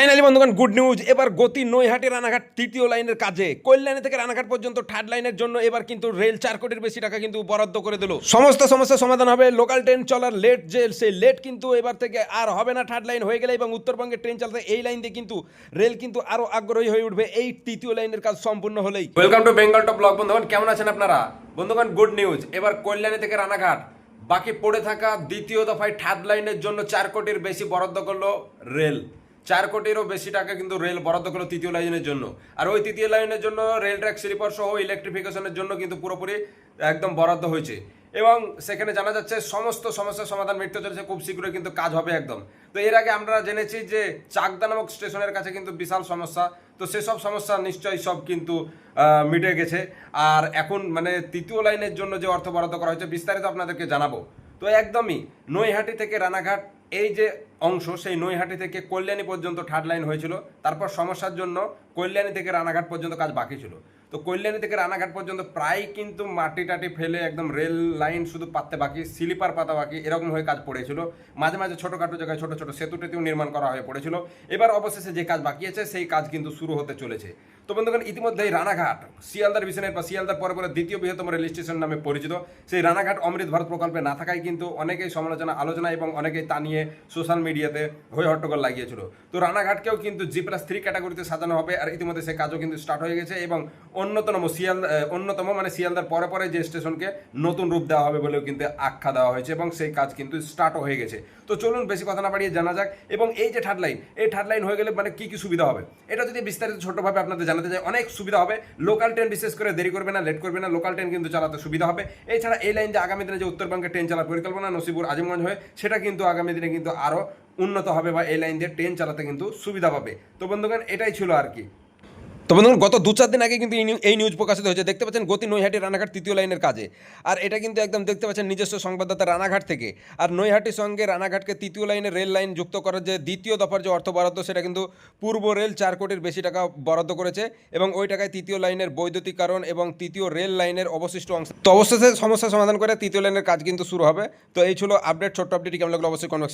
Finally বন্ধুগণ good news এবার গতি নৈহাটি রানাঘাট তৃতীয় লাইনের কাজে। কল্যাণী থেকে রানাঘাট পর্যন্ত থার্ড লাইনের জন্য এবার কিন্তু রেল চার কোটির বেশি টাকা কিন্তু বরাদ্দ করে দিল। সমস্ত সমস্যার সমাধান হবে লোকাল ট্রেন চলার লেট যে সেই লেট কিন্তু এবার থেকে আর হবে না থার্ড লাইন হয়ে গেলে এবং উত্তরবঙ্গের ট্রেন চালাতে এই লাইন দিয়ে কিন্তু রেল কিন্তু আরও আগ্রহী হয়ে উঠবে এই তৃতীয় লাইনের কাজ সম্পূর্ণ হলেই। Welcome to Bengal top blog বন্ধুগণ, কেমন আছেন আপনারা? বন্ধুগণ গুড নিউজ এবার কল্যাণী থেকে রানাঘাট। বাকি পড়ে থাকা দ্বিতীয় দফায় থার্ড লাইনের জন্য চার কোটির বেশি বরাদ্দ করল রেল চার কোটিরও বেশি টাকা কিন্তু রেল বরাদ্দ করল তৃতীয় লাইনের জন্য। আর ওই তৃতীয় লাইনের জন্য রেল ট্র্যাক, স্লিপার সহ ইলেকট্রিফিকেশনের জন্য কিন্তু পুরোপুরি একদম বরাদ্দ হয়েছে। এবং সেখানে জানা যাচ্ছে সমস্ত সমস্যার সমাধান মিটতে চলেছে, খুব শীঘ্রই কিন্তু কাজ হবে একদম। তো এর আগে আমরা জেনেছি যে চাকদা নামক স্টেশনের কাছে কিন্তু বিশাল সমস্যা। তো সেসব সমস্যা নিশ্চয়ই সব কিন্তু মিটে গেছে। আর এখন মানে তৃতীয় লাইনের জন্য যে অর্থ বরাদ্দ করা হয়েছে, বিস্তারিত আপনাদেরকে জানাব। তো একদমই নৈহাটি থেকে রানাঘাট এই যে অংশ, সেই নৈহাটি থেকে কল্যাণী পর্যন্ত থার্ড লাইন হয়েছিল। তারপর সমস্যার জন্য কল্যাণী থেকে রানাঘাট পর্যন্ত কাজ বাকি ছিল। তো কল্যাণী থেকে রানাঘাট পর্যন্ত প্রায় কিন্তু মাটি টাটি ফেলে একদম রেল লাইন শুধু পাততে বাকি স্লিপার পাতা বাকি, এরকম হয়ে কাজ পড়েছিল। মাঝে মাঝে ছোটোখাটো জায়গায় ছোটো ছোটো সেতু টেতুও নির্মাণ করা হয়ে পড়েছিল। এবার অবশেষে যে কাজ বাকি আছে, সেই কাজ কিন্তু শুরু হতে চলেছে। তো বন্ধুগণ, ইতিমধ্যেই রানাঘাট, শিয়ালদার বিছানের পর শিয়ালদার পরে পরে দ্বিতীয় বৃহত্তম রেল স্টেশন নামে পরিচিত। সেই রানাঘাট অমৃত ভারত প্রকল্পে না থাকায় কিন্তু অনেকেই সমালোচনা, আলোচনা এবং অনেকেই তা নিয়ে সোশ্যাল মিডিয়াতে হয়ে হট্টগোল লাগিয়েছিল। তো রানাঘাটকেও কিন্তু জি প্লাস থ্রি ক্যাটাগরিতে সাজানো হবে আর ইতিমধ্যে সে কাজও কিন্তু স্টার্ট হয়ে গেছে এবং অন্যতম শিয়াল অন্যতম মানে শিয়ালদার পরে পরে যে স্টেশনকে নতুন রূপ দেওয়া হবে বলেও কিন্তু আখ্যা দেওয়া হয়েছে এবং সেই কাজ কিন্তু স্টার্টও হয়ে গেছে। তো চলুন বেশি কথা না বাড়িয়ে জানা যাক এবং এই যে থার্ড লাইন এই থার্ড লাইন হয়ে গেলে মানে কি কি সুবিধা হবে? এটা যদি বিস্তারিত ছোটোভাবে আপনাদের জানাতে চাই অনেক সুবিধা হবে। লোকাল ট্রেন বিশেষ করে দেরি করবে না লেট করবে না লোকাল ট্রেন কিন্তু চালাতে সুবিধা হবে। এছাড়া এই লাইন যে আগামী দিনে যে উত্তরবঙ্গে ট্রেন চালার পরিকল্পনা নসিপুর আজিমগঞ্জ হয়ে, সেটা কিন্তু আগামী দিনে কিন্তু আরও উন্নত হবে বা এই লাইন দিয়ে ট্রেন চালাতে কিন্তু সুবিধা পাবে। তো বন্ধুগণ, এটাই ছিল আর কি। তো বন্ধুগণ গত দু চার দিন আগে কিন্তু এই নিউজ প্রকাশিত হয়েছে। দেখতে পাচ্ছেন গতি নৈহাটি রানাঘাট তৃতীয় লাইনের কাজে। আর এটা কিন্তু একদম দেখতে পাচ্ছেন নিজস্ব সংবাদদাতা রানাঘাট থেকে। আর নৈহাটির সঙ্গে রানাঘাটকে তৃতীয় লাইনের রেল লাইন যুক্ত করার যে দ্বিতীয় দফার যে অর্থ বরাদ্দ সেটা কিন্তু পূর্ব রেল চার কোটির বেশি টাকা বরাদ্দ করেছে এবং ওই টাকায় তৃতীয় লাইনের বৈদ্যুতিকরণ এবং তৃতীয় রেল লাইনের অবশিষ্ট অংশ। তো অবশেষে সমস্যা সমাধান করে তৃতীয় লাইনের কাজ কিন্তু শুরু হবে। তো এই ছিল আপডেট ছোট্ট আপডেট কেমন লাগল অবশ্যই কনভার্স